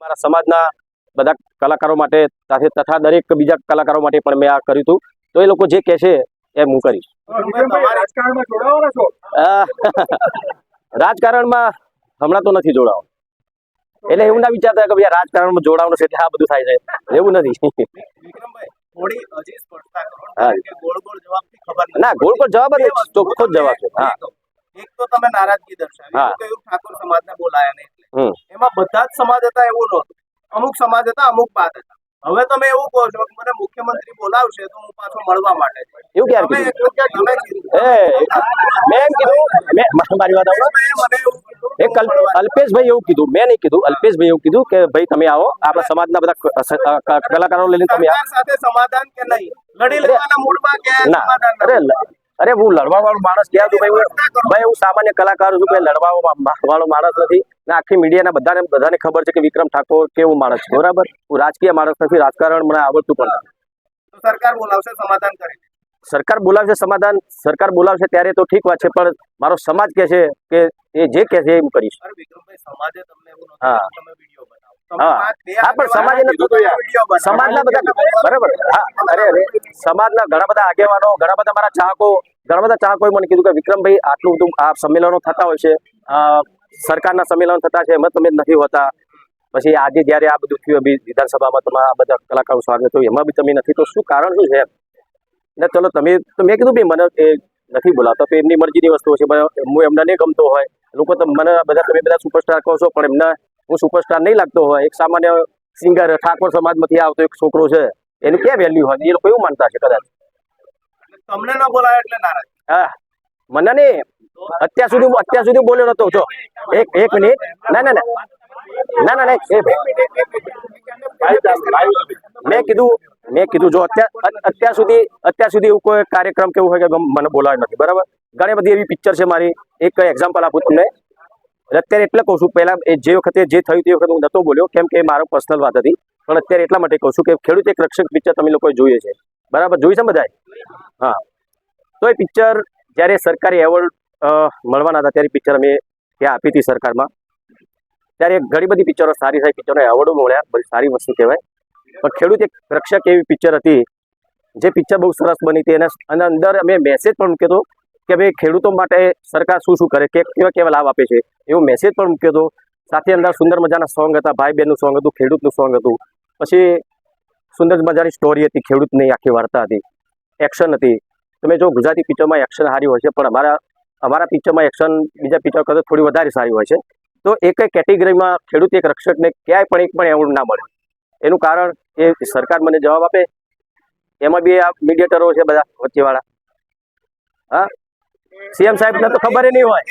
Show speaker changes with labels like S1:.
S1: મારા સમાજના બધા કલાકારો માટે સાથે તથા દરેક બીજા કલાકારો માટે પણ મેં આ કર્યું હતું. તો એ લોકો જે કે છે એમ હું કરીશ.
S2: રાજકારણમાં
S1: હમણાં તો નથી જોડાવ એટલે એવું ના વિચારતા કે ભાઈ રાજકારણમાં જોડાવાનું છે એટલે આ બધું થાય છે. એવું નથી. ના ગોળ પર જવાબ જ ચોખ્ખો જ જવાબ છે. હા.
S3: એક તો તમે નારાજગી દર્શાવી.
S1: હા.
S3: ઠાકોર સમાજને બોલાયા નહીં. એમાં બધા જ સમાજ હતા એવું નહોતું. અમુક સમાજ હતા અમુક બાદ હતા. હવે તમે એવું કહો છો કે મને મુખ્યમંત્રી બોલાવશે તો હું પાછો મળવા માટે
S1: એવું ક્યારે કીધું?
S3: તમે
S1: મેં કીધું મેં મારી વાત આવડો.
S3: મને એવું કીધું
S1: એ અલ્પેશભાઈ એવું કીધું મેં નહીં કીધું અલ્પેશભાઈ એવું કીધું કે ભાઈ તમે આવો આપણા સમાજના બધા કલાકારો લઈને તમે
S3: સાથે સમાધાન કે નહીં? લડી લેવાના મૂડમાં કે
S1: ના અરે અરે હું લડવા વાળો માણસ ક્યાં છું ભાઈ? ભાઈ હું સામાન્ય કલાકાર છું ભાઈ લડવા વાળો માણસ નથી. ને આખી મીડિયાના બધાને બધાને ખબર છે કે વિક્રમ ઠાકોર કેવું માણસ છે બરાબર? હું રાજકીય માણસ નથી રાજકારણ મને આવડતું પણ નથી.
S3: સરકાર બોલાવશે સમાધાન કરી
S1: સરકાર બોલાવશે સમાધાન? સરકાર બોલાવશે ત્યારે તો ઠીક વાત છે પણ મારો સમાજ કે છે કે એ જે કે છે એમ કરીશ.
S3: વિક્રમભાઈ સમાજે તમને એવું નહોતું
S1: હા. સમાજના બધા બરાબર. હા અરે અરે. સમાજના ઘણા બધા આગેવાનો ઘણા બધા મારા ચાહકો ઘણા બધા ચાહકોએ મને કીધું કે વિક્રમભાઈ આટલું બધું આ સંમેલનો થતા હોય છે. સરકારના સંમેલનો થતા છે એમાં તમે નથી હોતા. પછી આજે જયારે આ બધું થયું વિધાનસભામાં તમારા બધા કલાકારો સ્વાગત થયું એમાં બી તમે નથી. તો શું કારણ શું છે? ને ચલો તમે તો મેં કીધું ભાઈ મને એ નથી બોલાવતા. તો એમની મરજીની વસ્તુ છે હું એમને નહીં ગમતો હોય. લોકો તો મને બધા તમે બધા સુપરસ્ટાર કહો છો પણ એમને હું સુપરસ્ટાર નહીં લાગતો હોય. એક સામાન્ય સિંગર ઠાકોર સમાજમાંથી આવતો એક છોકરો છે એની ક્યાં વેલ્યુ હોય? એ લોકો એવું માનતા છે કદાચ.
S3: તમને ન બોલાય એટલે નારાજ.
S1: હા. મને નહીં. અત્યાર સુધી અત્યાર સુધી બોલ્યો નતો. જો એક એક મિનિટ. ના ના ના. ના ના ના. મેં કીધું મેં કીધું જો અત્યાર અત્યાર સુધી અત્યાર સુધી એવું કોઈ કાર્યક્રમ કેવું હોય કે મને બોલાવ્યો નથી. બરાબર? ઘણી બધી એવી પિક્ચર છે મારી. એક એક્ઝામ્પલ આપું તમને. અત્યારે એટલે કહું છું, પહેલા એ જે વખતે જે થયું તે વખતે હું નતો બોલ્યો, કેમ કે એ મારો પર્સનલ વાત હતી. પણ અત્યારે એટલા માટે કહું છું કે ખેડૂત એક રક્ષક પિક્ચર તમે લોકોએ જોઈએ છે. બરાબર? જોઈ છે બધાએ? હા. તો એ પિક્ચર જ્યારે સરકારી એવોર્ડ મળવાના હતા, ત્યારે પિક્ચર અમે ત્યાં આપી હતી સરકારમાં. ત્યારે ઘણી બધી પિક્ચરો સારી સારી પિક્ચરો એવોર્ડો મળ્યા. બધી સારી વસ્તુ કહેવાય. પણ ખેડૂત એક રક્ષક એવી પિક્ચર હતી, જે પિક્ચર બહુ સરસ બની હતી અને અંદર અમે મેસેજ પણ મૂક્યો હતો. કે ભાઈ ખેડૂતો માટે સરકાર શું શું કરે, કે કેવા કેવા લાભ આપે છે, એવો મેસેજ પણ મૂક્યો હતો. સાથે અંદર સુંદર મજાના સોંગ હતા ભાઈ બહેનનું સોંગ હતું, ખેડૂતનું સોંગ હતું. પછી સુંદર મજાની સ્ટોરી હતી, ખેડૂતની આખી વાર્તા હતી. એક્શન હતી. તમે જો ગુજરાતી પિક્ચરમાં એક્શન સારી હોય છે, પણ અમારા અમારા પિક્ચરમાં એક્શન બીજા પિક્ચર કરતાં થોડી વધારે સારી હોય છે. તો એક કેટેગરીમાં ખેડૂત એક રક્ષકને ક્યાંય પણ એક પણ એવોર્ડ ના મળે. એનું કારણ એ સરકાર મને જવાબ આપે. એમાં બી આ મીડિયેટરો છે બધા, વચ્ચેવાળા. હા? સીએમ સાહેબને તો ખબર નહીં હોય.